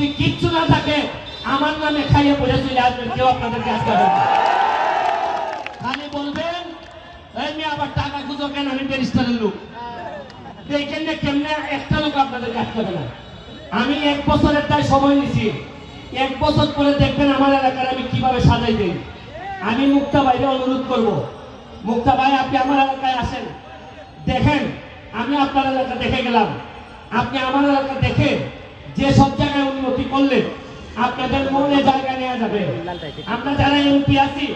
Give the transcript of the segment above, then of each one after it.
যদি কিচ্ছু না থাকে, আমার নামে খাইয়ে পড়ে চলে আসবেন কেউ আপনাদের কাজ করবেন খালি বলবেন, এই আবার টাকা খুঁজো কেন? আমি ব্যারিস্টারের লোক। দেখেন না কেমনে একটা লোক আপনাদের কাজ করে না। আমি এক বছরের তাই সময় নিছি। এক বছর পরে দেখবেন আমার এলাকার আমি কীভাবে সাজাই দিই। আমি মুক্তা ভাইকে অনুরোধ করব। মুক্তা ভাই, আপনি আমার এলাকায় আসেন। দেখেন, আমি আপনার এলাকা দেখে গেলাম। আপনি আমার এলাকা দেখে যে সব জায়গায় উন্নতি করলেন আপনাদের মনে জায়গা নেওয়া যাবে। আমরা যারা এমপি আছি,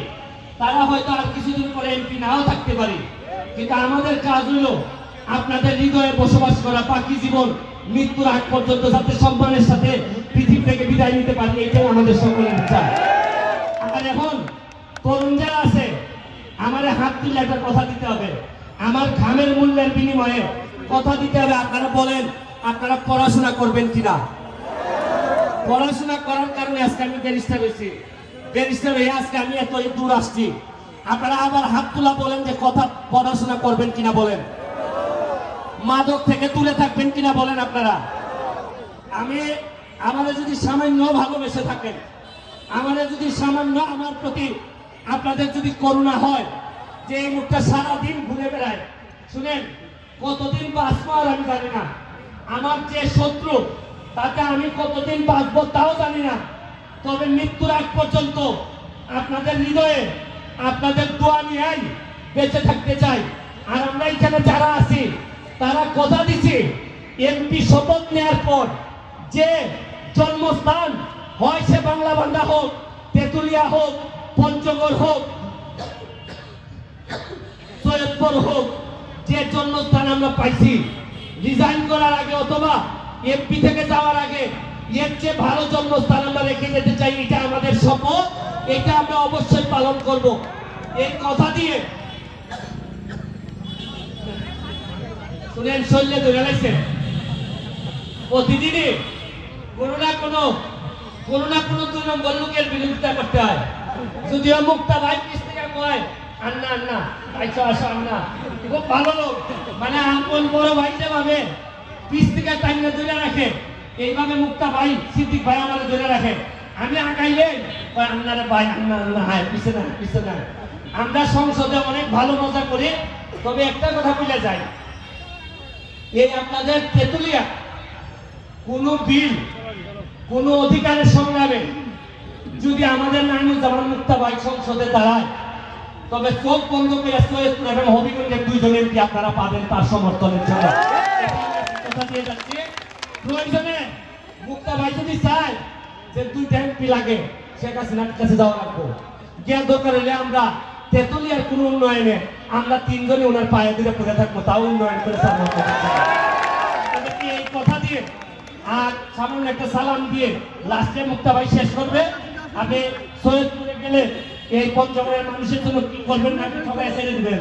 তারা হয়তো আর কিছুদিন পরে এমপি নাও থাকতে পারি। কিন্তু আমাদের কাজ হলো আপনাদের হৃদয়ে বসবাস করা বাকি জীবন, মৃত্যুর আগ পর্যন্ত যাতে সম্মানের সাথে পৃথিবী থেকে বিদায় নিতে পারি, এটাই আমাদের সকলের ইচ্ছা আর এখন তরুণ যারা আছে, আমারে হাত তুলে একটা কথা দিতে হবে। আমার ঘামের মূল্যের বিনিময়ে কথা দিতে হবে। আপনারা বলেন আপনারা পড়াশোনা করবেন কিনা? পড়াশোনা করার কারণে আজকে আমি ব্যারিস্টার হয়েছি। ব্যারিস্টার হয়ে আজকে আমি এত দূর আসছি। আপনারা আবার হাত তোলা বলেন যে কথা পড়াশোনা করবেন কিনা বলেন। মাদক থেকে দূরে থাকবেন কিনা বলেন আপনারা। আমি আমাদের যদি সামান্য ভালোবেসে থাকেন আমাদের যদি সামান্য আমার প্রতি আপনাদের যদি করুণা হয়, যে এই মুখটা সারাদিন ঘুরে বেড়ায়, শুনেন, কতদিন বাঁচবো আর আমি জানি না। আমার যে শত্রু, তাকে আমি কতদিন বাঁচবো তাও জানি না। তবে মৃত্যুর আগ পর্যন্ত আপনাদের হৃদয়ে, আপনাদের দোয়া নিয়েই বেঁচে থাকতে চাই। আর আমরা এখানে যারা আছি, তারা কথা দিছি এমপি শপথ নেওয়ার পর যে জন্মস্থান হয় সে বাংলা বান্ধা হোক, তেতুলিয়া হোক, পঞ্চগড় হোক, সৈয়দপুর হোক, যে জন্মস্থান আমরা পাইছি রিজাইন করার আগে অথবা এমপি থেকে যাওয়ার আগে এর চেয়ে ভালো জন্মস্থান আমরা রেখে যেতে চাই, এটা আমাদের শপথ, এটা আমরা অবশ্যই পালন করব। এই কথা দিয়ে শুনেন শৈলে ধরে লাগছে প্রতিদিনই কোনো না কোনো কোনো না কোনো দুই নম্বর লোকের বিরোধিতা করতে হয়। যদিও মুক্তা ভাই থেকে কয় আমার সংসদে অনেক ভালো মজা করি। তবে একটা কথা বলে যাই। এই আপনাদের তেতুলিয়া, কোন বিল, কোন অধিকারের সংগ্রামে যদি আমাদের নানু জামান মুক্তা ভাই সংসদে দাঁড়ায় তবে চোখ বন্ধ করে সৈয়দপুর এবং হবিগঞ্জের দুইজন এমপি আপনারা পাবেন তার সমর্থনের জন্য। কথা দিয়ে যাচ্ছি। প্রয়োজনে মুক্তা ভাই যদি চায় যে দুইটা এমপি লাগে, শেখ হাসিনার কাছে যাওয়া লাগবো। গিয়া দরকার হলে আমরা তেতুলিয়ার কোন উন্নয়নে আমরা তিনজনই ওনার পায়ে দিলে পড়ে থাকব, তাও উন্নয়ন করে সামনে এই কথা দিয়ে আর সামান্য একটা সালাম দিয়ে লাস্টে মুক্তা ভাই শেষ করবে? আপনি সৈয়দপুরে গেলে এই পঞ্চগড়ের মানুষের জন্য কি করবেন না সবাই ছেড়ে দিবেন।